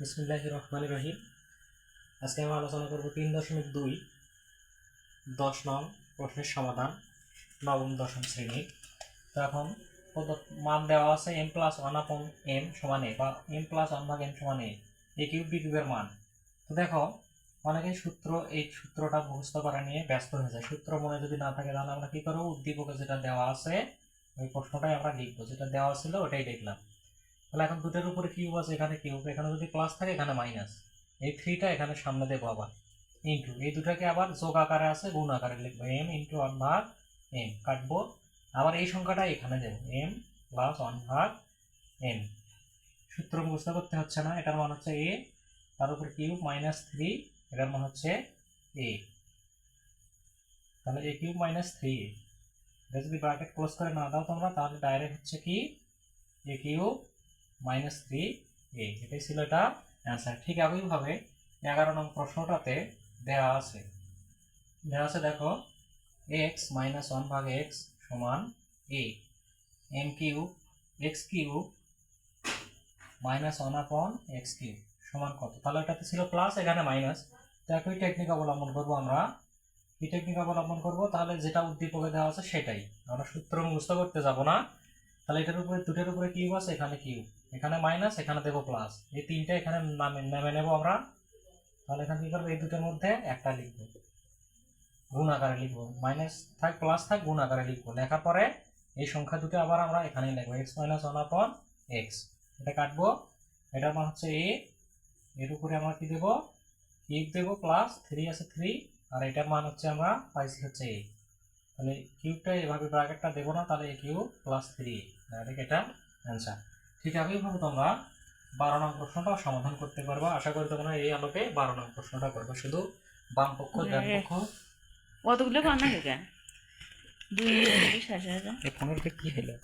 বিসমুল্লাহ রহমান রহিম আজকে আমরা আলোচনা করব তিন দশমিক দুই, দশ নং প্রশ্নের সমাধান, নবম, দশম শ্রেণির তো এখন মান দেওয়া আছে এম প্লাস ওয়ান আপন এম সমান এ বা এম প্লাস ওয়ান ভাগ এম সমান এ এ কিউব বি কিউবের মান। তো দেখো, অনেকে সূত্র, এই সূত্রটা মুখস্থ করা নিয়ে ব্যস্ত হয়ে যায়। সূত্র মনে যদি না থাকে, তাহলে আমরা কী করব? উদ্দীপকে যেটা দেওয়া আছে, ওই প্রশ্নটাই আমরা লিখব। যেটা দেওয়া ছিল, ওটাই লিখলাম তাহলে এখন দুটোর উপরে কিউব আছে, এখানে কিউব, এখানে যদি প্লাস থাকে, এখানে মাইনাস এই থ্রিটা এখানে সামনে দেবো আবার ইন্টু এই দুটাকে আবার যোগ আকারে আছে, গুণ আকারে লিখব এম ইন্টু ওয়ান ভাগ এম কাটবো। আবার এই সংখ্যাটা এখানে দেবো এম প্লাস ওয়ান ভাগ এম সূত্র মুখস্থ করতে হচ্ছে না, এটার মান হচ্ছে এ তার উপর কিউব মাইনাস থ্রি এটার মান হচ্ছে এ তাহলে A cube minus three A এটা যদি ব্র্যাকেট ক্লোজ করে না দাও তোমরা, তাহলে ডাইরেক্ট হচ্ছে কি? A cube minus three A এটাই ছিল এটা অ্যান্সার ঠিক একইভাবে এগারো নং প্রশ্নটাতে দেওয়া আছে। দেওয়া আছে, দেখো এক্স মাইনাস ওয়ান ভাগ এক্স সমান A M cube X cube minus one আপন এক্স কিউব সমান কত? তাহলে এটাতে ছিল প্লাস এখানে মাইনাস তো একই টেকনিক অবলম্বন করব আমরা। কি টেকনিক অবলম্বন করব? তাহলে যেটা উদ্দীপকে দেওয়া আছে সেটাই। আমরা সূত্র মুখস্থ করতে যাব না। তাহলে এটার উপরে দুটোর উপরে কিউব আছে, এখানে কিউব এখানে মাইনাস এখানে দেবো প্লাস এই তিনটে এখানে নামে, নেমে নেব আমরা। তাহলে এখানে কী করব? এই দুটোর মধ্যে একটা লিখব। গুণ আকারে লিখব। মাইনাস থাক প্লাস থাক, গুণ আকারে লিখব। লেখার পরে এই সংখ্যা দুটো আবার আমরা এখানেই লিখব। এক্স মাইনাস ওয়ান আপন এক্স এটা কাটবো। এটার মান হচ্ছে এ এর উপরে আমরা কি দেবো? কিউব দেবো প্লাস থ্রি আছে থ্রি আর এটার মান হচ্ছে আমরা পাইছি হচ্ছে এ তাহলে কিউবটা এভাবে ব্র্যাকেটটা দেবো না তাহলে কিউ প্লাস থ্রি ডাইরেক্ট এটা অ্যান্সার ঠিক একইভাবে তোমরা বারো নং প্রশ্নটা সমাধান করতে পারবা। আশা করি তোমরা এই আলোকে বারো নং প্রশ্নটা করবে। শুধু বাম পক্ষ ডান পক্ষ। কতগুলো বানা দুই ফোনের কি হলো?